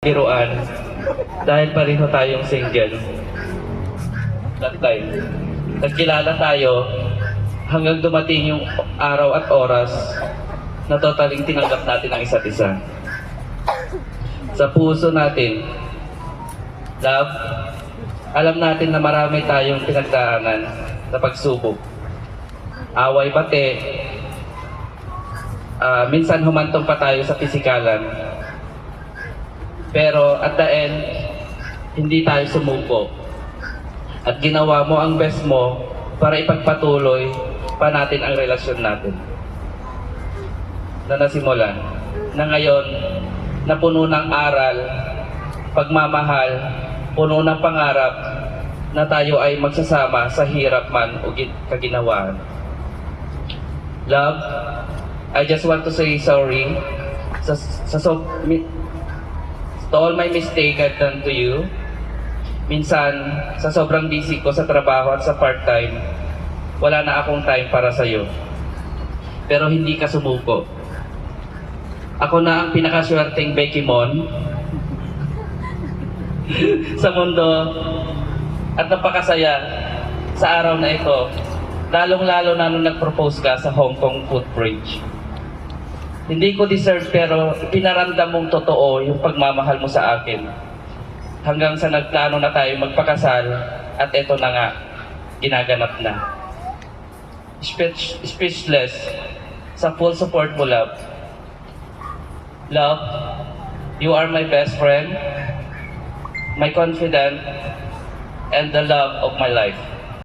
biruan dahil pareho tayong single. That time. Nagkilala tayo hanggang dumating yung araw at oras na totaling tinanggap natin ang isa't isa. Sa puso natin, love, alam natin na marami tayong pinagdaanan sa pagsubok. Away bate, ah, minsan humantong pa tayo sa pisikalan, pero at the end, hindi tayo sumuko. At ginawa mo ang best mo para ipagpatuloy pa natin ang relasyon natin. Na nasimulan. Na ngayon, na puno ng aral, pagmamahal, puno ng pangarap, na tayo ay magsasama sa hirap man o gin- kaginawaan. Love, I just want to say sorry sa, sa so, to all my mistake I've done to you. Minsan, sa sobrang busy ko sa trabaho at sa part-time, wala na akong time para sa'yo. Pero hindi ka sumuko. Ako na ang pinakaswerteng Becky Mon sa mundo at napakasaya sa araw na ito. Lalong-lalo na nung nag-propose ka sa Hong Kong Footbridge. Hindi ko deserve pero pinaramdam mong totoo yung pagmamahal mo sa akin. Hanggang sa nagplano na tayo magpakasal at eto na nga, ginaganap na. Speech, speechless sa full support mo, love. Love, you are my best friend, my confidant, and the love of my life.